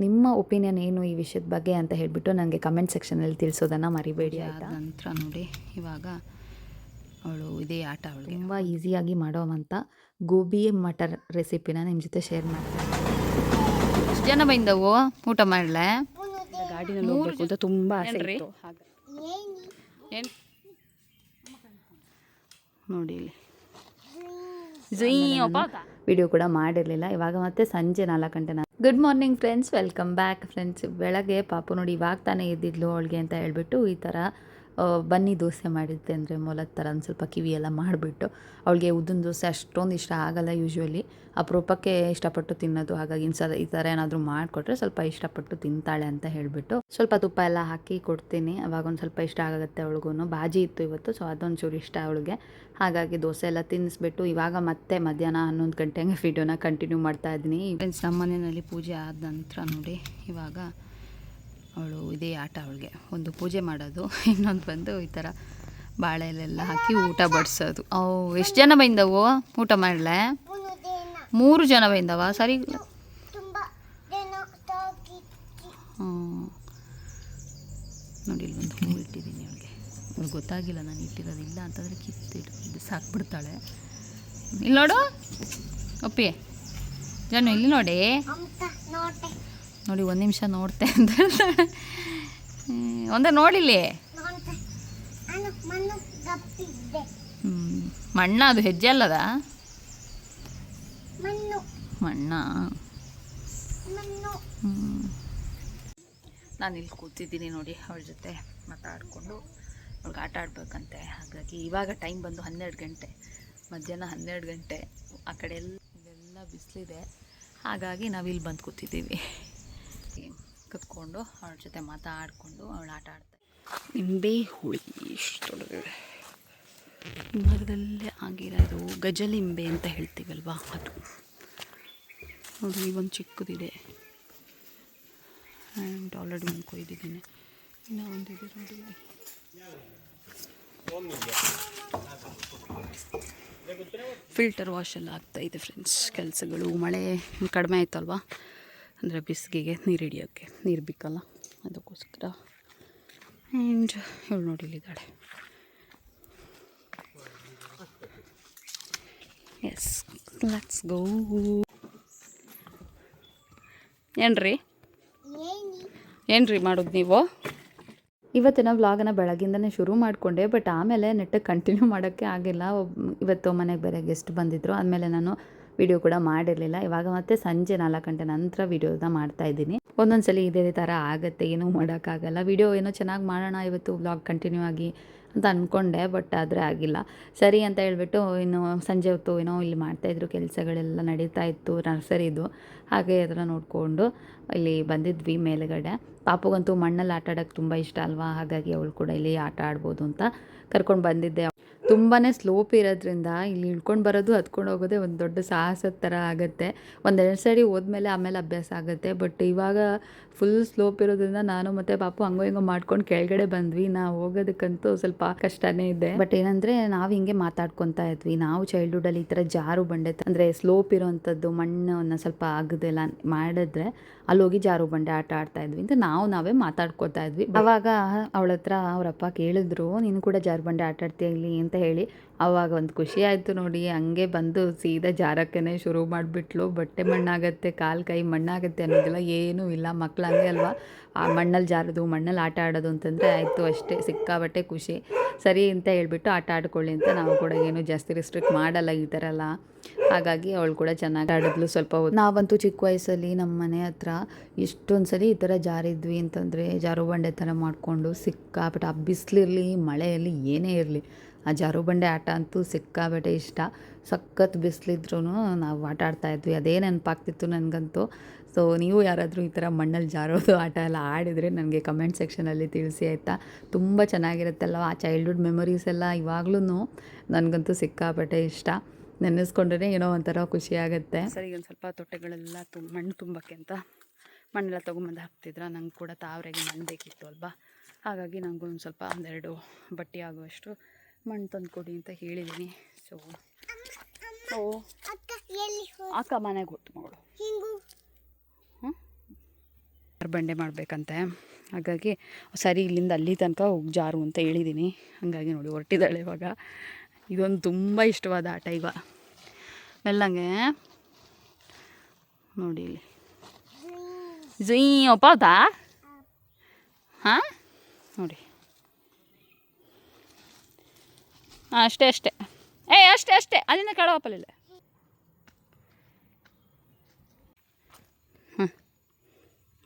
ನಿಮ್ಮ ಒಪಿನಿಯನ್ ಏನು ಈ ವಿಷಯದ ಬಗ್ಗೆ ಅಂತ ಹೇಳಿಬಿಟ್ಟು ನನಗೆ ಕಮೆಂಟ್ ಸೆಕ್ಷನಲ್ಲಿ ತಿಳಿಸೋದನ್ನು ಮರಿಬೇಡಿ ಆದ ಆಯಿತಾ? ನಂತರ ನೋಡಿ ಇವಾಗ ಅವಳು ಇದೇ ಆಟ ಅವಳು ತುಂಬ ಈಸಿಯಾಗಿ ಮಾಡೋವಂಥ ಗೋಬಿ ಮಟರ್ ರೆಸಿಪಿನ ನಿಮ್ಮ ಜೊತೆ ಶೇರ್ ಮಾಡ್ತೀನಿ ಎಷ್ಟು ಜನ ಬಂದವು ಊಟ ಮಾಡಲೆ? ಗಾಡಿನಲ್ಲಿ ಹೋಗ್ಬೇಕು ಅಂತ ತುಂಬಾ ಆಸೆ ಏನ್ರಿ? ಏನು? ನೋಡಿ ಇಲ್ಲಿ. ವಿಡಿಯೋ ಕೂಡ ಮಾಡಿರಲಿಲ್ಲ. ಇವಾಗ ಮತ್ತೆ ಸಂಜೆ ನಾಲ್ಕು ಗಂಟೆ ನಾನು good morning friends welcome back friends ಬೆಳಗ್ಗೆ ಪಾಪು ನೋಡಿ ಇವಾಗ ತಾನೇ ಇದ್ದಿದ್ಲು ಅವಳಿಗೆ ಅಂತ ಹೇಳ್ಬಿಟ್ಟು ಈ ಥರ ಬನ್ನಿ ದೋಸೆ ಮಾಡಿದ್ದೆ ಅಂದರೆ ಮೊಲದ ಥರ ಒಂದು ಸ್ವಲ್ಪ ಕಿವಿ ಎಲ್ಲ ಮಾಡಿಬಿಟ್ಟು. ಅವಳಿಗೆ ಉದ್ದಿನ ದೋಸೆ ಅಷ್ಟೊಂದು ಇಷ್ಟ ಆಗಲ್ಲ ಯೂಶ್ವಲಿ ಅಪರೂಪಕ್ಕೆ ಇಷ್ಟಪಟ್ಟು ತಿನ್ನೋದು, ಹಾಗಾಗಿ ಸಲ ಈ ಥರ ಏನಾದರೂ ಮಾಡಿಕೊಟ್ರೆ ಸ್ವಲ್ಪ ಇಷ್ಟಪಟ್ಟು ತಿಂತಾಳೆ ಅಂತ ಹೇಳಿಬಿಟ್ಟು. ಸ್ವಲ್ಪ ತುಪ್ಪ ಎಲ್ಲ ಹಾಕಿ ಕೊಡ್ತೀನಿ. ಅವಾಗ ಒಂದು ಸ್ವಲ್ಪ ಇಷ್ಟ ಆಗುತ್ತೆ ಅವಳಿಗೂ ಬಾಜಿ ಇತ್ತು ಇವತ್ತು, ಸೊ ಅದೊಂದು ಚೂರು ಇಷ್ಟ ಅವಳಿಗೆ. ಹಾಗಾಗಿ ದೋಸೆ ಎಲ್ಲ ತಿನ್ನಿಸ್ಬಿಟ್ಟು ಇವಾಗ ಮತ್ತೆ ಮಧ್ಯಾಹ್ನ ಹನ್ನೊಂದು ಗಂಟೆಗೆ ವಿಡಿಯೋನ ಕಂಟಿನ್ಯೂ ಮಾಡ್ತಾ ಇದ್ದೀನಿ. ಫ್ರೆಂಡ್ಸ್ ನಮ್ಮ ಮನೆಯಲ್ಲಿ ಪೂಜೆ ಆದ ನಂತರ ನೋಡಿ, ಇವಾಗ ಅವಳು ಇದೇ ಆಟ ಅವಳಿಗೆ. ಒಂದು ಪೂಜೆ ಮಾಡೋದು, ಇನ್ನೊಂದು ಬಂದು ಈ ಥರ ಬಾಳೆಲೆಲ್ಲ ಹಾಕಿ ಊಟ ಬಡಿಸೋದು. ಅವು ಎಷ್ಟು ಜನ ಬಂದವು? ಊಟ ಮಾಡಲೆ? ಮೂರು ಜನ ಬಂದವ? ಸರಿ. ಹ್ಮ್. ನೋಡಿ ಇಲ್ಲಿ ಒಂದು ಹೂ ಇಟ್ಟಿದ್ದೀನಿ ಅವಳಿಗೆ. ಅವ್ಳಿಗೆ ಗೊತ್ತಾಗಿಲ್ಲ ನಾನು ಇಟ್ಟಿರೋದಿಲ್ಲ ಅಂತಂದರೆ ಕಿತ್ತಿಟ್ಟು ಸಾಕ್ಬಿಡ್ತಾಳೆ. ಇಲ್ಲಿ ನೋಡು. ಒಪ್ಪಿ ಜನ ಇಲ್ಲಿ ನೋಡಿ. ನೋಡಿ ಒಂದು ನಿಮಿಷ ನೋಡ್ತೆ ಅಂತ ಒಂದೇ ನೋಡಿಲ್ಲಿ? ಹ್ಮ್. ಮಣ್ಣ ಅದು ಹೆಜ್ಜೆ ಅಲ್ಲದ? ಮಣ್ಣ. ನಾನು ಇಲ್ಲಿ ಕೂತಿದ್ದೀನಿ ನೋಡಿ ಅವಳ ಜೊತೆ ಮಾತಾಡಿಕೊಂಡು. ಅವ್ಳಿಗೆ ಆಟ ಆಡ್ಬೇಕಂತೆ. ಹಾಗಾಗಿ ಇವಾಗ ಟೈಮ್ ಬಂದು ಹನ್ನೆರಡು ಗಂಟೆ. ಮಧ್ಯಾಹ್ನ ಹನ್ನೆರಡು ಗಂಟೆ. ಆ ಕಡೆ ಎಲ್ಲ ಬಿಸಿಲಿದೆ. ಹಾಗಾಗಿ ನಾವು ಇಲ್ಲಿ ಬಂದು ಕೂತಿದ್ದೀವಿ. ಕುತ್ಕೊಂಡು ಅವಳ ಜೊತೆ ಮಾತಾಡಿಕೊಂಡು ಅವಳು ಆಟ ಆಡ್ತಾ ನಿಂಬೆ ಹುಳಿ ಇಷ್ಟು ದೊಡ್ಡದಿದೆ. ಮರದಲ್ಲೇ ಆಗಿರೋದು ಗಜಲಿಂಬೆ ಅಂತ ಹೇಳ್ತೀವಲ್ವಾ ಅದು? ನೋಡಿ ಒಂದು ಚಿಕ್ಕದಿದೆ. ಆ್ಯಂಡ್ ಆಲ್ರೆಡಿ ಒಂದು ಕೊಯ್ದಿದ್ದೇನೆ. ಇನ್ನೂ ಇದೆ ನೋಡಿ. ಫಿಲ್ಟರ್ ವಾಶ್ ಎಲ್ಲ ಆಗ್ತಾ ಇದೆ ಫ್ರೆಂಡ್ಸ್ ಕೆಲಸಗಳು ಮಳೆ ಕಡಿಮೆ ಆಯ್ತಲ್ವಾ? ಅಂದರೆ ಬಿಸಿಗೆಗೆ ನೀರು ಹಿಡಿಯೋಕ್ಕೆ ನೀರು ಬೇಕಲ್ಲ ಅದಕ್ಕೋಸ್ಕರ. ಆ್ಯಂಡ್ ಇವಳು ಇಲ್ಲಿದ್ದಾಳೆ. ಎಸ್ ಲೆಟ್ಸ್ ಗೋ ಏನ್ರಿ? ಏನ್ರಿ ಮಾಡೋದು ನೀವು? ಇವತ್ತಿನ ವ್ಲಾಗನ್ನ ಬೆಳಗ್ಗಿಂದನೇ ಶುರು ಮಾಡಿಕೊಂಡೆ, ಬಟ್ ಆಮೇಲೆ ನೆಟ್ಟಗೆ ಕಂಟಿನ್ಯೂ ಮಾಡೋಕ್ಕೆ ಆಗಿಲ್ಲ. ಇವತ್ತು ಮನೆಗೆ ಬೇರೆ ಗೆಸ್ಟ್ ಬಂದಿದ್ದರು ಆದಮೇಲೆ ನಾನು ವಿಡಿಯೋ ಕೂಡ ಮಾಡಿರಲಿಲ್ಲ. ಇವಾಗ ಮತ್ತೆ ಸಂಜೆ ನಾಲ್ಕು ಗಂಟೆ ನಂತರ ವಿಡಿಯೋನ ಮಾಡ್ತಾ ಇದ್ದೀನಿ. ಒಂದೊಂದ್ಸಲಿ ಇದೇ ಥರ ಆಗುತ್ತೆ, ಏನೂ ಮಾಡೋಕ್ಕಾಗಲ್ಲ. ವಿಡಿಯೋ ಏನೋ ಚೆನ್ನಾಗಿ ಮಾಡೋಣ, ಇವತ್ತು ವ್ಲಾಗ್ ಕಂಟಿನ್ಯೂ ಆಗಿ ಅಂತ ಅಂದ್ಕೊಂಡೆ ಬಟ್ ಆದರೆ ಆಗಿಲ್ಲ. ಸರಿ ಅಂತ ಹೇಳ್ಬಿಟ್ಟು ಇನ್ನು ಸಂಜೆ ಹೊತ್ತು ಏನೋ ಇಲ್ಲಿ ಮಾಡ್ತಾಯಿದ್ರು ಕೆಲಸಗಳೆಲ್ಲ ನಡೀತಾ ಇತ್ತು ನರ್ಸರಿದು ಹಾಗೆ ಅದನ್ನು ನೋಡಿಕೊಂಡು ಇಲ್ಲಿ ಬಂದಿದ್ವಿ ಮೇಲುಗಡೆ. ಪಾಪುಗಂತೂ ಮಣ್ಣಲ್ಲಿ ಆಟ ಆಡೋಕ್ಕೆ ತುಂಬ ಇಷ್ಟ ಅಲ್ವಾ? ಹಾಗಾಗಿ ಅವಳು ಕೂಡ ಇಲ್ಲಿ ಆಟ ಆಡ್ಬೋದು ಅಂತ ಕರ್ಕೊಂಡು ಬಂದಿದ್ದೆ. ತುಂಬಾ ಸ್ಲೋಪ್ ಇರೋದ್ರಿಂದ ಇಲ್ಲಿ ಇಳ್ಕೊಂಡು ಬರೋದು, ಹತ್ಕೊಂಡು ಹೋಗೋದೇ ಒಂದು ದೊಡ್ಡ ಸಾಹಸದ ಥರ ಆಗುತ್ತೆ. ಒಂದೆರಡು ಸರಿ ಹೋದ್ಮೇಲೆ ಆಮೇಲೆ ಅಭ್ಯಾಸ ಆಗುತ್ತೆ. ಬಟ್ ಇವಾಗ ಫುಲ್ ಸ್ಲೋಪ್ ಇರೋದ್ರಿಂದ ನಾನು ಮತ್ತೆ ಪಾಪು ಹಂಗೋ ಹಿಂಗೋ ಮಾಡ್ಕೊಂಡು ಕೆಳಗಡೆ ಬಂದ್ವಿ. ನಾವು ಹೋಗೋದಕ್ಕಂತೂ ಸ್ವಲ್ಪ ಕಷ್ಟನೇ ಇದೆ. ಬಟ್ ಏನಂದ್ರೆ ನಾವು ಹಿಂಗೆ ಮಾತಾಡ್ಕೊಂತ ಇದ್ವಿ. ನಾವು ಚೈಲ್ಡ್ಹುಡಲ್ಲಿ ಈ ತರ ಜಾರು ಬಂಡೆ ಅಂದ್ರೆ ಸ್ಲೋಪ್ ಇರೋವಂಥದ್ದು ಮಣ್ಣನ್ನ ಸ್ವಲ್ಪ ಆಗದೆಲ್ಲ ಮಾಡಿದ್ರೆ ಅಲ್ಲಿ ಹೋಗಿ ಜಾರು ಬಂಡೆ ಆಟ ಆಡ್ತಾ ಇದ್ವಿ ಅಂತ ನಾವು ನಾವೇ ಮಾತಾಡ್ಕೊತಾ ಇದ್ವಿ. ಅವಾಗ ಅವಳ ಹತ್ರ ಅವರಪ್ಪ ಕೇಳಿದ್ರು, ನೀನು ಕೂಡ ಜಾರು ಬಂಡೆ ಆಟ ಆಡ್ತೀಯ ಅಂತ ಹೇಳಿ ಅವಾಗ ಒಂದು ಖುಷಿ ಆಯಿತು ನೋಡಿ. ಹಂಗೆ ಬಂದು ಸೀದಾ ಜಾರಕ್ಕೇ ಶುರು ಮಾಡಿಬಿಟ್ಲು. ಬಟ್ಟೆ ಮಣ್ಣಾಗತ್ತೆ, ಕಾಲು ಕೈ ಮಣ್ಣಾಗತ್ತೆ ಅನ್ನೋದಿಲ್ಲ ಏನೂ ಇಲ್ಲ. ಮಕ್ಳು ಹಂಗೆ ಅಲ್ವಾ? ಆ ಮಣ್ಣಲ್ಲಿ ಜಾರೋದು, ಮಣ್ಣಲ್ಲಿ ಆಟ ಆಡೋದು ಅಂತಂದರೆ ಆಯಿತು ಅಷ್ಟೇ. ಸಿಕ್ಕಾಬಟ್ಟೆ ಖುಷಿ. ಸರಿ ಅಂತ ಹೇಳ್ಬಿಟ್ಟು ಆಟ ಆಡ್ಕೊಳ್ಳಿ ಅಂತ ನಾವು ಕೂಡ ಏನು ಜಾಸ್ತಿ ರಿಸ್ಟ್ರಿಕ್ಟ್ ಮಾಡಲ್ಲ ಈ ಥರ ಎಲ್ಲ. ಹಾಗಾಗಿ ಅವಳು ಕೂಡ ಚೆನ್ನಾಗಿ ಆಡಿದ್ಲು ಸ್ವಲ್ಪ. ನಾವಂತೂ ಚಿಕ್ಕ ವಯಸ್ಸಲ್ಲಿ ನಮ್ಮ ಮನೆ ಹತ್ರ ಎಷ್ಟೊಂದು ಸರಿ ಈ ಥರ ಜಾರಿದ್ವಿ ಅಂತಂದರೆ ಜಾರು ಬಂಡೆ ಥರ ಮಾಡಿಕೊಂಡು ಸಿಕ್ಕಾಪಟ್ಟೆ ಆ ಬಿಸಿಲಿರಲಿ, ಮಳೆಯಲ್ಲಿ ಏನೇ ಇರಲಿ. ಆ ಜಾರು ಬಂಡೆ ಆಟ ಅಂತೂ ಸಿಕ್ಕಾಬಟ್ಟೆ ಇಷ್ಟ. ಸಖತ್ ಬಿಸಿಲಿದ್ರೂ ನಾವು ಆಟ ಆಡ್ತಾ ಇದ್ವಿ. ಅದೇ ನೆನಪಾಗ್ತಿತ್ತು ನನಗಂತೂ. ಸೊ ನೀವು ಯಾರಾದರೂ ಈ ಥರ ಮಣ್ಣಲ್ಲಿ ಜಾರೋದು ಆಟ ಎಲ್ಲ ಆಡಿದರೆ ನನಗೆ ಕಮೆಂಟ್ ಸೆಕ್ಷನಲ್ಲಿ ತಿಳಿಸಿ ಆಯಿತಾ? ತುಂಬ ಚೆನ್ನಾಗಿರುತ್ತಲ್ಲ ಆ ಚೈಲ್ಡ್ಹುಡ್ ಮೆಮೊರೀಸ್ ಎಲ್ಲ ಇವಾಗ್ಲೂ ನನಗಂತೂ ಸಿಕ್ಕಾಪಟ್ಟೆ ಇಷ್ಟ. ನೆನೆಸ್ಕೊಂಡ್ರೆ ಏನೋ ಒಂಥರ ಖುಷಿಯಾಗುತ್ತೆ ಸರಿ, ಒಂದು ಸ್ವಲ್ಪ ತೊಟ್ಟೆಗಳೆಲ್ಲ ತುಂಬ ಮಣ್ಣು ತುಂಬಕ್ಕೆ ಅಂತ ಮಣ್ಣೆಲ್ಲ ತೊಗೊಂಬಂದು ಹಾಕ್ತಿದ್ರ? ನಂಗೆ ಕೂಡ ತಾವ್ರೆಗೆ ಮಣ್ಣು ಬೇಕಿತ್ತು ಅಲ್ವಾ? ಹಾಗಾಗಿ ನನಗೂ ಒಂದು ಸ್ವಲ್ಪ ಒಂದೆರಡು ಬಟ್ಟೆ ಆಗುವಷ್ಟು ಮಣ್ಣು ತಂದು ಕೊಡಿ ಅಂತ ಹೇಳಿದ್ದೀನಿ ಸೊ ಸೊ ಅಕ್ಕ ಮನೆಗೆ ಹೋಗ್ತು ಮಗಳು ಹ್ಞೂ ಬಂಡೆ ಮಾಡಬೇಕಂತೆ? ಹಾಗಾಗಿ ಸರಿ ಇಲ್ಲಿಂದ ಅಲ್ಲಿ ತನಕ ಹೋಗಿ ಜಾರು ಅಂತ ಹೇಳಿದ್ದೀನಿ ಹಾಗಾಗಿ ನೋಡಿ ಹೊರಟಿದ್ದಾಳೆ ಇವಾಗ. ಇದೊಂದು ತುಂಬ ಇಷ್ಟವಾದ ಆಟ ಈಗ ಮೆಲ್ಲಂಗೆ. ನೋಡಿ ಇಲ್ಲಿ. ಜೀ ಒಪ್ಪ ಹೌದಾ ಹಾಂ? ನೋಡಿ. ಹಾಂ ಅಷ್ಟೇ ಅಷ್ಟೇ. ಏ, ಅಷ್ಟೇ ಅಷ್ಟೇ. ಅಲ್ಲಿಂದ ಹ್ಞೂ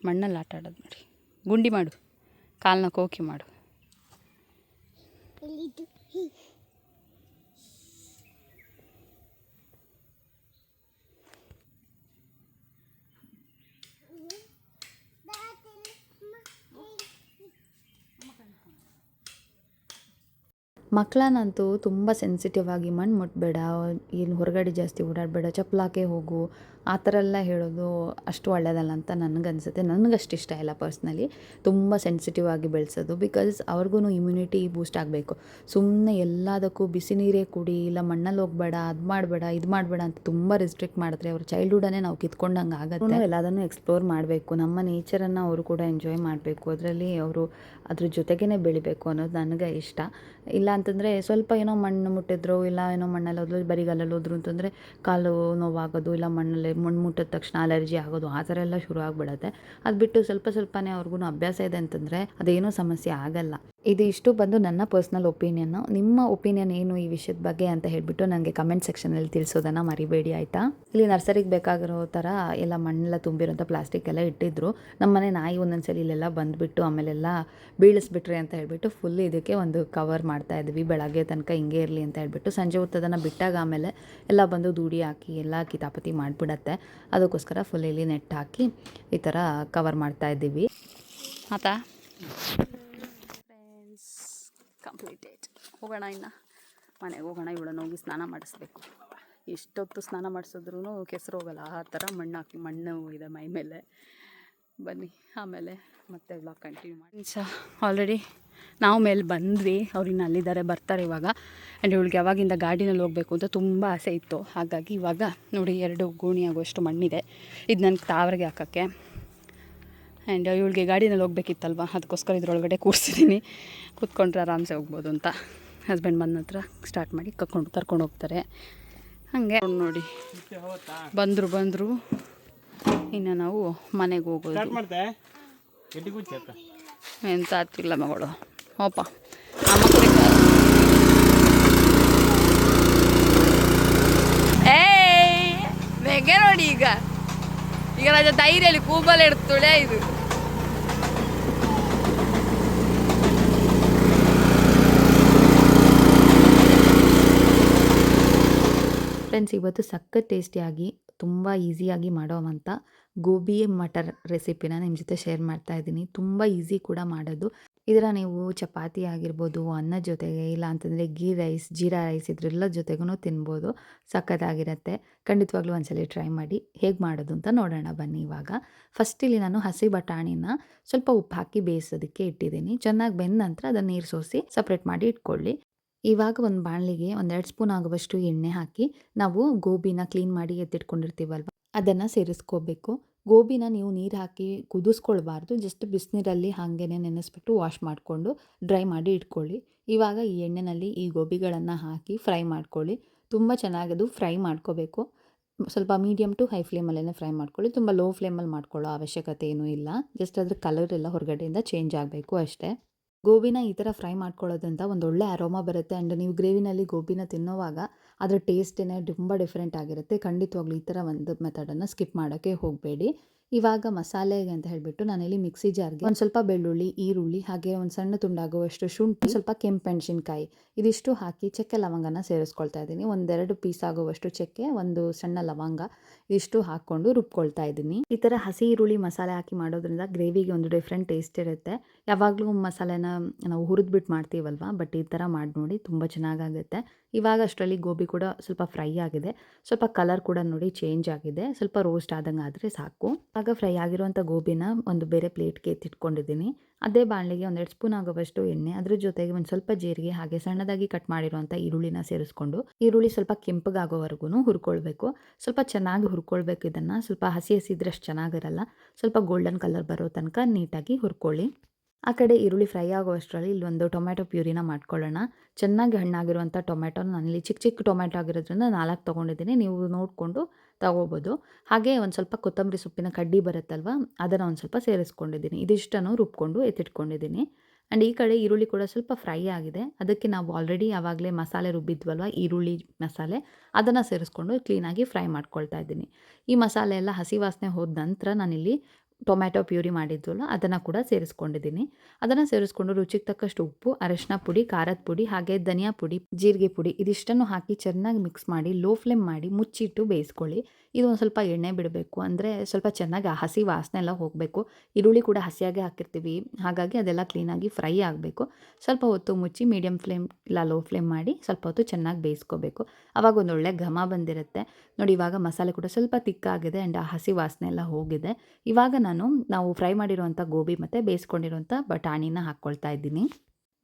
ಮಣ್ಣಲ್ಲಿ ಆಟ ಆಡೋದು ನೋಡಿ. ಗುಂಡಿ ಮಾಡು. ಕಾಲನ್ನ ಕೋಕಿ ಮಾಡು. ಮಕ್ಕಳನ್ನಂತೂ ತುಂಬ ಸೆನ್ಸಿಟಿವ್ ಆಗಿ ಮಣ್ಣು ಮುಟ್ಟಬೇಡ ಇಲ್ಲಿ ಹೊರಗಡೆ ಜಾಸ್ತಿ ಓಡಾಡಬೇಡ ಚಪ್ಪಲಾಕೆ ಹೋಗು ಆ ಥರ ಎಲ್ಲ ಹೇಳೋದು ಅಷ್ಟು ಒಳ್ಳೆಯದಲ್ಲ ಅಂತ ನನಗನ್ಸುತ್ತೆ. ನನಗಷ್ಟು ಇಷ್ಟ ಇಲ್ಲ ಪರ್ಸ್ನಲಿ. ತುಂಬ ಸೆನ್ಸಿಟಿವ್ ಆಗಿ ಬೆಳೆಸೋದು. ಬಿಕಾಸ್ ಅವ್ರಿಗೂ ಇಮ್ಯುನಿಟಿ ಬೂಸ್ಟ್ ಆಗಬೇಕು. ಸುಮ್ಮನೆ ಎಲ್ಲದಕ್ಕೂ ಬಿಸಿ ನೀರೇ ಕುಡಿ, ಇಲ್ಲ ಮಣ್ಣಲ್ಲಿ ಹೋಗಬೇಡ, ಅದು ಮಾಡಬೇಡ, ಇದು ಮಾಡಬೇಡ ಅಂತ ತುಂಬ ರಿಸ್ಟ್ರಿಕ್ಟ್ ಮಾಡಿದ್ರೆ ಅವ್ರ ಚೈಲ್ಡ್ಹುಡನ್ನೇ ನಾವು ಕಿತ್ಕೊಂಡಂಗೆ ಆಗುತ್ತೆ. ಎಲ್ಲದನ್ನು ಎಕ್ಸ್ಪ್ಲೋರ್ ಮಾಡಬೇಕು. ನಮ್ಮ ನೇಚರನ್ನು ಅವರು ಕೂಡ ಎಂಜಾಯ್ ಮಾಡಬೇಕು. ಅದರಲ್ಲಿ ಅವರು ಅದ್ರ ಜೊತೆಗೇ ಬೆಳಿಬೇಕು ಅನ್ನೋದು ನನಗೆ ಇಷ್ಟ. ಇಲ್ಲ ಅಂತಂದರೆ ಸ್ವಲ್ಪ ಏನೋ ಮಣ್ಣು ಮುಟ್ಟಿದ್ರು, ಇಲ್ಲ ಏನೋ ಮಣ್ಣಲ್ಲಿ ಹೋದ್ರು, ಬರಿಗಾಲಲ್ಲಿ ಹೋದ್ರು ಅಂತಂದರೆ ಕಾಲು ನೋವಾಗೋದು, ಇಲ್ಲ ಮಣ್ಣಲ್ಲಿ ಮಣ್ಣು ಮುಟ್ಟಿದ ತಕ್ಷಣ ಅಲರ್ಜಿ ಆಗೋದು ಆ ಥರ ಎಲ್ಲ ಶುರು ಆಗಿಬಿಡತ್ತೆ. ಅದು ಬಿಟ್ಟು ಸ್ವಲ್ಪ ಸ್ವಲ್ಪನೇ ಅವ್ರಿಗೂ ಅಭ್ಯಾಸ ಇದೆ ಅಂತಂದರೆ ಅದೇನೂ ಸಮಸ್ಯೆ ಆಗಲ್ಲ. ಇದು ಇಷ್ಟು ಬಂದು ನನ್ನ ಪರ್ಸ್ನಲ್ ಒಪಿನಿಯನ್ನು ನಿಮ್ಮ ಒಪಿನಿಯನ್ ಏನು ಈ ವಿಷಯದ ಬಗ್ಗೆ ಅಂತ ಹೇಳಿಬಿಟ್ಟು ನನಗೆ ಕಮೆಂಟ್ ಸೆಕ್ಷನಲ್ಲಿ ತಿಳಿಸೋದನ್ನು ಮರಿಬೇಡಿ, ಆಯಿತಾ? ಇಲ್ಲಿ ನರ್ಸರಿಗೆ ಬೇಕಾಗಿರೋ ಥರ ಎಲ್ಲ ಮಣ್ಣೆಲ್ಲ ತುಂಬಿರೋಂಥ ಪ್ಲಾಸ್ಟಿಕ್ ಎಲ್ಲ ಇಟ್ಟಿದ್ರು. ನಮ್ಮನೆ ನಾಯಿ ಒಂದೊಂದ್ಸಲಿ ಇಲ್ಲೆಲ್ಲ ಬಂದುಬಿಟ್ಟು ಆಮೇಲೆಲ್ಲ ಬೀಳಿಸ್ಬಿಟ್ರಿ ಅಂತ ಹೇಳ್ಬಿಟ್ಟು ಫುಲ್ ಇದಕ್ಕೆ ಒಂದು ಕವರ್ ಮಾಡ್ತಾ ಇದ್ವಿ. ಬೆಳಗ್ಗೆ ತನಕ ಹಿಂಗೆ ಇರಲಿ ಅಂತ ಹೇಳ್ಬಿಟ್ಟು ಸಂಜೆ ಹೊತ್ತದನ್ನು ಬಿಟ್ಟಾಗ ಆಮೇಲೆ ಎಲ್ಲ ಬಂದು ದೂಡಿ ಹಾಕಿ ಎಲ್ಲ ಕಿತಾಪತಿ ಮಾಡಿಬಿಡತ್ತೆ. ಅದಕ್ಕೋಸ್ಕರ ಫುಲ್ ಇಲ್ಲಿ ನೆಟ್ ಹಾಕಿ ಈ ಥರ ಕವರ್ ಮಾಡ್ತಾ ಇದ್ದೀವಿ. ಆತಾ? ಫ್ರೆಂಡ್ಸ್ ಕಂಪ್ಲೀಟೆಡ್ ಹೋಗೋಣ ಇನ್ನು. ಮನೆಗೆ ಹೋಗೋಣ ಇವಳನ್ನು ಹೋಗಿ ಸ್ನಾನ ಮಾಡಿಸ್ಬೇಕು. ಎಷ್ಟೊತ್ತು ಸ್ನಾನ ಮಾಡಿಸಿದ್ರೂ ಕೆಸರು ಹೋಗಲ್ಲ. ಆ ಥರ ಮಣ್ಣು ಹಾಕಿ ಮಣ್ಣು ಇದೆ ಮೈ ಮೇಲೆ. ಬನ್ನಿ ಆಮೇಲೆ ಮತ್ತೆ ಬ್ಲಾಗ್ ಕಂಟಿನ್ಯೂ ಮಾಡಿ. ಆಲ್ರೆಡಿ ನಾವು ಮೇಲೆ ಬಂದ್ವಿ ಅವ್ರು ಇನ್ನು ಅಲ್ಲಿದ್ದಾರೆ ಬರ್ತಾರೆ ಇವಾಗ. ಆ್ಯಂಡ್ ಇವಳಿಗೆ ಯಾವಾಗಿಂದ ಗಾಡಿನಲ್ಲಿ ಹೋಗಬೇಕು ಅಂತ ತುಂಬ ಆಸೆ ಇತ್ತು. ಹಾಗಾಗಿ ಇವಾಗ ನೋಡಿ ಎರಡು ಗೋಣಿ ಆಗುವಷ್ಟು ಮಣ್ಣಿದೆ. ಇದು ನನಗೆ ತಾವರೆಗೆ ಹಾಕೋಕ್ಕೆ. ಆ್ಯಂಡ್ ಇವಳಿಗೆ ಗಾಡಿನಲ್ಲಿ ಹೋಗ್ಬೇಕಿತ್ತಲ್ವ? ಅದಕ್ಕೋಸ್ಕರ ಇದ್ರೊಳಗಡೆ ಕೂರಿಸಿದ್ದೀನಿ ಕೂತ್ಕೊಂಡ್ರೆ ಆರಾಮ್ಸೆ ಹೋಗ್ಬೋದು ಅಂತ. ಹಸ್ಬೆಂಡ್ ಬಂದ ನಂತರ ಸ್ಟಾರ್ಟ್ ಮಾಡಿ ಕರ್ಕೊಂಡು ಕರ್ಕೊಂಡು ಹೋಗ್ತಾರೆ. ಹಾಗೆ ನೋಡಿ. ಬಂದರು ಬಂದರು. ಇನ್ನು ನಾವು ಮನೆಗೆ ಹೋಗೋದು. ಎಂತ ಆಗ್ತಿಲ್ಲ ಮಗಳು. ಹೋಪ ಆ ಮಕ್ಕಳಿಗೆ ಏಯ್ ಬೇಗ ನೋಡಿ ಈಗ ಈಗ ರಾಜ ಧೈರ್ಯಲ್ಲಿ ಕೂಬಲ್ ಇಡ್ತುಳೆ ಇದು ಫ್ರೆಂಡ್ಸ್ ಇವತ್ತು ಸಖತ್ ಟೇಸ್ಟಿಯಾಗಿ ತುಂಬ ಈಸಿಯಾಗಿ ಮಾಡೋವಂಥ ಗೋಬಿ ಮಟರ್ ರೆಸಿಪಿನ ನಿಮ್ಮ ಜೊತೆ ಶೇರ್ ಮಾಡ್ತಾ ಇದ್ದೀನಿ. ತುಂಬ ಈಸಿ ಕೂಡ ಮಾಡೋದು. ಇದರ ನೀವು ಚಪಾತಿ ಆಗಿರ್ಬೋದು, ಅನ್ನ ಜೊತೆಗೆ, ಇಲ್ಲ ಅಂತಂದರೆ ಗೀ ರೈಸ್, ಜೀರಾ ರೈಸ್ ಇದ್ರೆಲ್ಲ ಜೊತೆಗೂ ತಿನ್ಬೋದು. ಸಖತ್ತಾಗಿರುತ್ತೆ. ಖಂಡಿತವಾಗ್ಲೂ ಒಂದ್ಸಲಿ ಟ್ರೈ ಮಾಡಿ. ಹೇಗೆ ಮಾಡೋದು ಅಂತ ನೋಡೋಣ ಬನ್ನಿ ಇವಾಗ. ಫಸ್ಟ್ ಇಲ್ಲಿ ನಾನು ಹಸಿ ಬಟಾಣಿನ ಸ್ವಲ್ಪ ಉಪ್ಪು ಹಾಕಿ ಬೇಯಿಸೋದಕ್ಕೆ ಇಟ್ಟಿದ್ದೀನಿ. ಚೆನ್ನಾಗಿ ಬೆಂದ ನಂತರ ಅದನ್ನು ನೀರು ಸೋಸಿ ಸಪ್ರೇಟ್ ಮಾಡಿ ಇಟ್ಕೊಳ್ಳಿ. ಇವಾಗ ಒಂದು ಬಾಣಲಿಗೆ ಒಂದೆರಡು ಸ್ಪೂನ್ ಆಗುವಷ್ಟು ಎಣ್ಣೆ ಹಾಕಿ ನಾವು ಗೋಬಿನ ಕ್ಲೀನ್ ಮಾಡಿ ಎತ್ತಿಟ್ಕೊಂಡಿರ್ತೀವಲ್ವ? ಅದನ್ನು ಸೇರಿಸ್ಕೋಬೇಕು. ಗೋಬಿನ ನೀವು ನೀರು ಹಾಕಿ ಕುದಿಸ್ಕೊಳ್ಬಾರ್ದು. ಜಸ್ಟ್ ಬಿಸಿನೀರಲ್ಲಿ ಹಾಗೇ ನೆನೆಸ್ಬಿಟ್ಟು ವಾಶ್ ಮಾಡಿಕೊಂಡು ಡ್ರೈ ಮಾಡಿ ಇಟ್ಕೊಳ್ಳಿ. ಇವಾಗ ಈ ಎಣ್ಣೆನಲ್ಲಿ ಈ ಗೋಬಿಗಳನ್ನು ಹಾಕಿ ಫ್ರೈ ಮಾಡ್ಕೊಳ್ಳಿ. ತುಂಬ ಚೆನ್ನಾಗದು ಫ್ರೈ ಮಾಡ್ಕೋಬೇಕು. ಸ್ವಲ್ಪ ಮೀಡಿಯಮ್ ಟು ಹೈ ಫ್ಲೇಮಲ್ಲೇ ಫ್ರೈ ಮಾಡ್ಕೊಳ್ಳಿ. ತುಂಬ ಲೋ ಫ್ಲೇಮಲ್ಲಿ ಮಾಡ್ಕೊಳ್ಳೋ ಅವಶ್ಯಕತೆ ಏನೂ ಇಲ್ಲ. ಜಸ್ಟ್ ಅದ್ರ ಕಲರ್ ಎಲ್ಲ ಹೊರಗಡೆಯಿಂದ ಚೇಂಜ್ ಆಗಬೇಕು ಅಷ್ಟೇ. ಗೋಬಿನ ಈ ಥರ ಫ್ರೈ ಮಾಡ್ಕೊಳ್ಳೋದ್ರಿಂದ ಒಂದು ಒಳ್ಳೆ ಅರೋಮಾ ಬರುತ್ತೆ. ಆ್ಯಂಡ್ ನೀವು ಗ್ರೇವಿನಲ್ಲಿ ಗೋಬಿನ ತಿನ್ನೋವಾಗ ಅದರ ಟೇಸ್ಟೇ ತುಂಬ ಡಿಫ್ರೆಂಟ್ ಆಗಿರುತ್ತೆ. ಖಂಡಿತವಾಗ್ಲೂ ಈ ಥರ ಒಂದು ಮೆಥಡನ್ನು ಸ್ಕಿಪ್ ಮಾಡೋಕ್ಕೆ ಹೋಗಬೇಡಿ. ಇವಾಗ ಮಸಾಲೆಗೆ ಅಂತ ಹೇಳಿಬಿಟ್ಟು ನಾನಿಲ್ಲಿ ಮಿಕ್ಸಿ ಜಾರ್ಗೆ ಒಂದು ಸ್ವಲ್ಪ ಬೆಳ್ಳುಳ್ಳಿ, ಈರುಳ್ಳಿ ಹಾಗೆ ಒಂದು ಸಣ್ಣ ತುಂಡಾಗುವಷ್ಟು ಶುಂಠಿ, ಸ್ವಲ್ಪ ಕೆಂಪು ಮೆಣಸಿನ್ಕಾಯಿ. ಇದಿಷ್ಟು ಹಾಕಿ ಚಕ್ಕೆ ಲವಂಗನ ಸೇರಿಸ್ಕೊಳ್ತಾ ಇದ್ದೀನಿ. ಒಂದೆರಡು ಪೀಸ್ ಆಗುವಷ್ಟು ಚಕ್ಕೆ, ಒಂದು ಸಣ್ಣ ಲವಂಗ ಇದಿಷ್ಟು ಹಾಕ್ಕೊಂಡು ರುಬ್ಕೊಳ್ತಾ ಇದ್ದೀನಿ. ಈ ಥರ ಹಸಿ ಈರುಳ್ಳಿ ಮಸಾಲೆ ಹಾಕಿ ಮಾಡೋದ್ರಿಂದ ಗ್ರೇವಿಗೆ ಒಂದು ಡಿಫ್ರೆಂಟ್ ಟೇಸ್ಟ್ ಇರುತ್ತೆ. ಯಾವಾಗಲೂ ಮಸಾಲೆನ ನಾವು ಹುರಿದ್ಬಿಟ್ಟು ಮಾಡ್ತೀವಲ್ವಾ, ಬಟ್ ಈ ಥರ ಮಾಡಿ ನೋಡಿ ತುಂಬ ಚೆನ್ನಾಗಾಗುತ್ತೆ. ಇವಾಗ ಅಷ್ಟರಲ್ಲಿ ಗೋಬಿ ಕೂಡ ಸ್ವಲ್ಪ ಫ್ರೈ ಆಗಿದೆ. ಸ್ವಲ್ಪ ಕಲರ್ ಕೂಡ ನೋಡಿ ಚೇಂಜ್ ಆಗಿದೆ. ಸ್ವಲ್ಪ ರೋಸ್ಟ್ ಆದಂಗೆ ಆದರೆ ಸಾಕು. ಫ್ರೈ ಆಗಿರುವಂಥ ಗೋಬಿನ ಒಂದು ಬೇರೆ ಪ್ಲೇಟ್ಗೆ ಎತ್ತಿಟ್ಕೊಂಡಿದ್ದೀನಿ. ಅದೇ ಬಾಣಲೆಗೆ ಒಂದೆರಡು ಸ್ಪೂನ್ ಆಗುವಷ್ಟು ಎಣ್ಣೆ, ಅದ್ರ ಜೊತೆಗೆ ಒಂದು ಸ್ವಲ್ಪ ಜೀರಿಗೆ ಹಾಗೆ ಸಣ್ಣದಾಗಿ ಕಟ್ ಮಾಡಿರುವಂಥ ಈರುಳ್ಳಿನ ಸೇರಿಸ್ಕೊಂಡು, ಈರುಳ್ಳಿ ಸ್ವಲ್ಪ ಕೆಂಪಗಾಗೋವರೆಗೂ ಹುರ್ಕೊಳ್ಬೇಕು. ಸ್ವಲ್ಪ ಚೆನ್ನಾಗಿ ಹುರ್ಕೊಳ್ಬೇಕು ಇದನ್ನು. ಸ್ವಲ್ಪ ಹಸಿ ಹಸಿ ಇದ್ರೆ ಅಷ್ಟು ಚೆನ್ನಾಗಿರಲ್ಲ. ಸ್ವಲ್ಪ ಗೋಲ್ಡನ್ ಕಲರ್ ಬರೋ ತನಕ ನೀಟಾಗಿ ಹುರ್ಕೊಳ್ಳಿ. ಆ ಕಡೆ ಈರುಳ್ಳಿ ಫ್ರೈ ಆಗುವಷ್ಟರಲ್ಲಿ ಇಲ್ಲೊಂದು ಟೊಮ್ಯಾಟೊ ಪ್ಯೂರಿನ ಮಾಡ್ಕೊಳ್ಳೋಣ. ಚೆನ್ನಾಗಿ ಹಣ್ಣಾಗಿರುವಂಥ ಟೊಮೆಟೊ ನಾನಿಲ್ಲಿ ಚಿಕ್ಕ ಚಿಕ್ಕ ಟೊಮೆಟೊ ಆಗಿರೋದ್ರಿಂದ ನಾಲ್ಕು ತೊಗೊಂಡಿದ್ದೀನಿ. ನೀವು ನೋಡಿಕೊಂಡು ತಗೋಬೋದು. ಹಾಗೆ ಒಂದು ಸ್ವಲ್ಪ ಕೊತ್ತಂಬರಿ ಸೊಪ್ಪಿನ ಕಡ್ಡಿ ಬರುತ್ತಲ್ವ, ಅದನ್ನು ಒಂದು ಸ್ವಲ್ಪ ಸೇರಿಸ್ಕೊಂಡಿದ್ದೀನಿ. ಇದಿಷ್ಟನ್ನು ರುಬ್ಕೊಂಡು ಎತ್ತಿಟ್ಕೊಂಡಿದ್ದೀನಿ. ಆ್ಯಂಡ್ ಈ ಕಡೆ ಈರುಳ್ಳಿ ಕೂಡ ಸ್ವಲ್ಪ ಫ್ರೈ ಆಗಿದೆ. ಅದಕ್ಕೆ ನಾವು ಆಲ್ರೆಡಿ ಆವಾಗಲೇ ಮಸಾಲೆ ರುಬ್ಬಿದ್ವಲ್ವ, ಈರುಳ್ಳಿ ಮಸಾಲೆ, ಅದನ್ನು ಸೇರಿಸ್ಕೊಂಡು ಕ್ಲೀನಾಗಿ ಫ್ರೈ ಮಾಡ್ಕೊಳ್ತಾ ಇದ್ದೀನಿ. ಈ ಮಸಾಲೆ ಎಲ್ಲ ಹಸಿ ವಾಸನೆ ಹೋದ ನಂತರ ನಾನಿಲ್ಲಿ ಟೊಮ್ಯಾಟೊ ಪ್ಯೂರಿ ಮಾಡಿದ್ವಲ್ಲ, ಅದನ್ನು ಕೂಡ ಸೇರಿಸ್ಕೊಂಡಿದ್ದೀನಿ. ಅದನ್ನು ಸೇರಿಸ್ಕೊಂಡು ರುಚಿಗೆ ತಕ್ಕಷ್ಟು ಉಪ್ಪು, ಅರಶಿನ ಪುಡಿ, ಖಾರದ ಪುಡಿ, ಹಾಗೆ ಧನಿಯಾ ಪುಡಿ, ಜೀರಿಗೆ ಪುಡಿ, ಇದಿಷ್ಟನ್ನು ಹಾಕಿ ಚೆನ್ನಾಗಿ ಮಿಕ್ಸ್ ಮಾಡಿ ಲೋ ಫ್ಲೇಮ್ ಮಾಡಿ ಮುಚ್ಚಿಟ್ಟು ಬೇಯಿಸ್ಕೊಳ್ಳಿ. ಇದು ಒಂದು ಸ್ವಲ್ಪ ಎಣ್ಣೆ ಬಿಡಬೇಕು. ಅಂದರೆ ಸ್ವಲ್ಪ ಚೆನ್ನಾಗಿ ಹಸಿ ವಾಸನೆ ಎಲ್ಲ ಹೋಗಬೇಕು. ಈರುಳ್ಳಿ ಕೂಡ ಹಸಿಯಾಗಿ ಹಾಕಿರ್ತೀವಿ. ಹಾಗಾಗಿ ಅದೆಲ್ಲ ಕ್ಲೀನಾಗಿ ಫ್ರೈ ಆಗಬೇಕು. ಸ್ವಲ್ಪ ಹೊತ್ತು ಮುಚ್ಚಿ ಮೀಡಿಯಮ್ ಫ್ಲೇಮ್ ಇಲ್ಲ ಲೋ ಫ್ಲೇಮ್ ಮಾಡಿ ಸ್ವಲ್ಪ ಹೊತ್ತು ಚೆನ್ನಾಗಿ ಬೇಯಿಸ್ಕೋಬೇಕು. ಆವಾಗ ಒಂದು ಒಳ್ಳೆ ಘಮ ಬಂದಿರುತ್ತೆ. ನೋಡಿ, ಇವಾಗ ಮಸಾಲೆ ಕೂಡ ಸ್ವಲ್ಪ ತಿಕ್ಕಾಗಿದೆ ಆ್ಯಂಡ್ ಆ ಹಸಿ ವಾಸನೆ ಎಲ್ಲ ಹೋಗಿದೆ. ಇವಾಗ ನಾನು ನಾವು ಫ್ರೈ ಮಾಡಿರುವಂಥ ಗೋಬಿ ಮತ್ತು ಬೇಯಿಸ್ಕೊಂಡಿರುವಂಥ ಬಟಾಣಿನ ಹಾಕ್ಕೊಳ್ತಾ ಇದ್ದೀನಿ.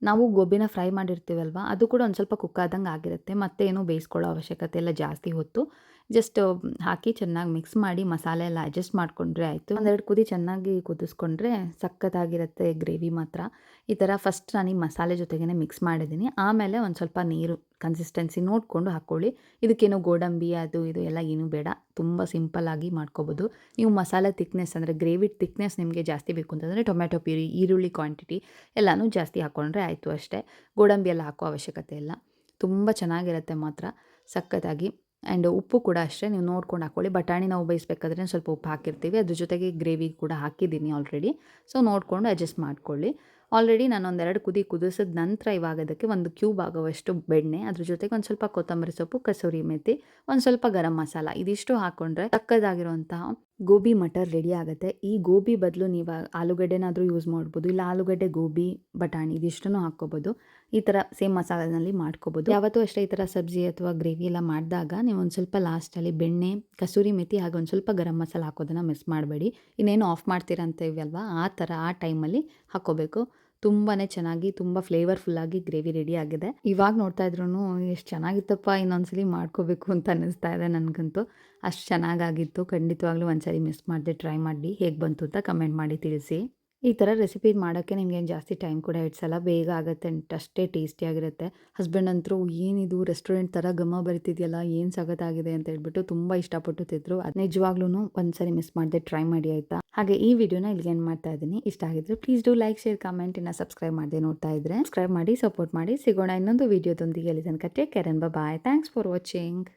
ನಾವು ಗೋಬಿನ ಫ್ರೈ ಮಾಡಿರ್ತೀವಲ್ವ? ಅದು ಕೂಡ ಒಂದು ಸ್ವಲ್ಪ ಕುಕ್ ಆದಂಗೆ ಆಗಿರುತ್ತೆ. ಮತ್ತೆ ಏನು ಬೇಯಿಸ್ಕೊಳ್ಳೋ ಅವಶ್ಯಕತೆ ಎಲ್ಲ ಜಾಸ್ತಿ ಹೊತ್ತು. ಜಸ್ಟ್ ಹಾಕಿ ಚೆನ್ನಾಗಿ ಮಿಕ್ಸ್ ಮಾಡಿ ಮಸಾಲೆ ಎಲ್ಲ ಅಡ್ಜಸ್ಟ್ ಮಾಡಿಕೊಂಡ್ರೆ ಆಯಿತು. ಒಂದೆರಡು ಕುದಿ ಚೆನ್ನಾಗಿ ಕುದಿಸ್ಕೊಂಡ್ರೆ ಸಖತ್ತಾಗಿರುತ್ತೆ ಗ್ರೇವಿ ಮಾತ್ರ. ಈ ಥರ ಫಸ್ಟ್ ನಾನು ಈ ಮಸಾಲೆ ಜೊತೆಗೇ ಮಿಕ್ಸ್ ಮಾಡಿದ್ದೀನಿ. ಆಮೇಲೆ ಒಂದು ಸ್ವಲ್ಪ ನೀರು ಕನ್ಸಿಸ್ಟೆನ್ಸಿ ನೋಡಿಕೊಂಡು ಹಾಕ್ಕೊಳ್ಳಿ ಇದಕ್ಕೇನು ಗೋಡಂಬಿ, ಅದು, ಇದು ಎಲ್ಲ ಏನೂ ಬೇಡ. ತುಂಬ ಸಿಂಪಲ್ಲಾಗಿ ಮಾಡ್ಕೋಬೋದು. ನೀವು ಮಸಾಲೆ ತಿಕ್ನೆಸ್ ಅಂದರೆ ಗ್ರೇವಿ ತಿಕ್ನೆಸ್ ನಿಮಗೆ ಜಾಸ್ತಿ ಬೇಕು ಅಂತಂದರೆ ಟೊಮ್ಯಾಟೊ, ಪ್ಯೂರಿ, ಈರುಳ್ಳಿ ಕ್ವಾಂಟಿಟಿ ಎಲ್ಲನೂ ಜಾಸ್ತಿ ಹಾಕ್ಕೊಂಡ್ರೆ ಆಯಿತು ಅಷ್ಟೇ. ಗೋಡಂಬಿ ಎಲ್ಲ ಹಾಕೋ ಅವಶ್ಯಕತೆ ಇಲ್ಲ. ತುಂಬ ಚೆನ್ನಾಗಿರುತ್ತೆ ಮಾತ್ರ. ಸಖತ್ತಾಗಿ ಆ್ಯಂಡ್ ಉಪ್ಪು ಕೂಡ ಅಷ್ಟೇ, ನೀವು ನೋಡ್ಕೊಂಡು ಹಾಕ್ಕೊಳ್ಳಿ. ಬಟಾಣಿ ನಾವು ಬೇಯಿಸ್ಬೇಕಾದ್ರೆ ಸ್ವಲ್ಪ ಉಪ್ಪು ಹಾಕಿರ್ತೀವಿ. ಅದ್ರ ಜೊತೆಗೆ ಗ್ರೇವಿ ಕೂಡ ಹಾಕಿದ್ದೀನಿ ಆಲ್ರೆಡಿ ಸೊ ನೋಡಿಕೊಂಡು ಅಡ್ಜಸ್ಟ್ ಮಾಡ್ಕೊಳ್ಳಿ. ಆಲ್ರೆಡಿ ನಾನು ಒಂದೆರಡು ಕುದಿ ಕುದಿಸಿದ ನಂತರ ಇವಾಗ ಅದಕ್ಕೆ ಒಂದು ಕ್ಯೂಬ್ ಆಗೋವಷ್ಟು ಬೆಣ್ಣೆ, ಅದ್ರ ಜೊತೆಗೆ ಒಂದು ಸ್ವಲ್ಪ ಕೊತ್ತಂಬರಿ ಸೊಪ್ಪು, ಕಸೂರಿ ಮೆಥಿ ಒಂದು ಸ್ವಲ್ಪ ಗರಂ ಮಸಾಲ, ಇದಿಷ್ಟು ಹಾಕ್ಕೊಂಡ್ರೆ ತಕ್ಕದಾಗಿರುವಂತಹ ಗೋಬಿ ಮಟರ್ ರೆಡಿ ಆಗುತ್ತೆ. ಈ ಗೋಬಿ ಬದಲು ನೀವು ಆಲೂಗಡ್ಡೆನಾದರೂ ಯೂಸ್ ಮಾಡ್ಬೋದು. ಇಲ್ಲ ಆಲೂಗಡ್ಡೆ, ಗೋಬಿ, ಬಟಾಣಿ ಇದಿಷ್ಟನ್ನು ಹಾಕ್ಕೋಬೋದು. ಈ ಥರ ಸೇಮ್ ಮಸಾಲೆನಲ್ಲಿ ಮಾಡ್ಕೋಬೋದು. ಯಾವತ್ತೂ ಅಷ್ಟೇ ಈ ಥರ ಸಬ್ಜಿ ಅಥವಾ ಗ್ರೇವಿ ಎಲ್ಲ ಮಾಡಿದಾಗ ನೀವು ಒಂದು ಸ್ವಲ್ಪ ಲಾಸ್ಟಲ್ಲಿ ಬೆಣ್ಣೆ, ಕಸೂರಿ ಮೆಥಿ ಹಾಗೆ ಒಂದು ಸ್ವಲ್ಪ ಗರಂ ಮಸಾಲ ಹಾಕೋದನ್ನು ಮಿಸ್ ಮಾಡಬೇಡಿ. ಇನ್ನೇನು ಆಫ್ ಮಾಡ್ತೀರಾ ಅಂತೀವಲ್ವ ಆ ಥರ ಆ ಟೈಮಲ್ಲಿ ಹಾಕ್ಕೋಬೇಕು. ತುಂಬಾ ಚೆನ್ನಾಗಿ, ತುಂಬ ಫ್ಲೇವರ್ಫುಲ್ಲಾಗಿ ಗ್ರೇವಿ ರೆಡಿ ಆಗಿದೆ. ಇವಾಗ ನೋಡ್ತಾ ಇದ್ರು ಎಷ್ಟು ಚೆನ್ನಾಗಿತ್ತಪ್ಪ, ಇನ್ನೊಂದ್ಸಲಿ ಮಾಡ್ಕೋಬೇಕು ಅಂತ ಅನ್ನಿಸ್ತಾ ಇದೆ ನನಗಂತೂ. ಅಷ್ಟು ಚೆನ್ನಾಗಾಗಿತ್ತು. ಖಂಡಿತವಾಗ್ಲೂ ಒಂದ್ಸರಿ ಮಿಸ್ ಮಾಡದೆ ಟ್ರೈ ಮಾಡಿ. ಹೇಗೆ ಬಂತು ಅಂತ ಕಮೆಂಟ್ ಮಾಡಿ ತಿಳಿಸಿ. ಈ ಥರ ರೆಸಿಪಿ ಮಾಡೋಕ್ಕೆ ನಿಮ್ಗೇನು ಜಾಸ್ತಿ ಟೈಮ್ ಕೂಡ ಇಡ್ಸಲ್ಲ ಬೇಗ ಆಗುತ್ತೆ ಅಂತ ಅಷ್ಟೇ ಟೇಸ್ಟಿಯಾಗಿರುತ್ತೆ ಹಸ್ಬೆಂಡ್ ಅಂತರೂ ಏನಿದು ರೆಸ್ಟೋರೆಂಟ್ ಥರ ಘಮ ಬರಿತಿದೆಯಲ್ಲ, ಏನು ಸಗತ್ತಾಗಿದೆ ಅಂತ ಹೇಳ್ಬಿಟ್ಟು ತುಂಬ ಇಷ್ಟಪಟ್ಟು ತಿದ್ರು ಅದು ನಿಜವಾಗ್ಲೂ ಒಂದ್ಸರಿ ಮಿಸ್ ಮಾಡಿದೆ ಟ್ರೈ ಮಾಡಿ ಆಯಿತಾ? ಹಾಗೆ ಈ ವಿಡಿಯೋನ ಇಲ್ಲಿಗೆ ಏನು ಮಾಡ್ತಾ ಇದ್ದೀನಿ. ಇಷ್ಟ ಆಗಿದ್ರೆ please do like share comment ಇನ್ನು ಸಬ್ಸ್ಕ್ರೈಬ್ ಮಾಡದೆ ನೋಡ್ತಾ ಇದ್ರೆ. ಸಬ್ಸ್ಕ್ರೈಬ್ ಮಾಡಿ ಸಪೋರ್ಟ್ ಮಾಡಿ. ಸಿಗೋಣ ಇನ್ನೊಂದು ವಿಡಿಯೋದೊಂದಿಗೆ. ಅಲ್ಲಿ ತನಕ take care and bye thanks for watching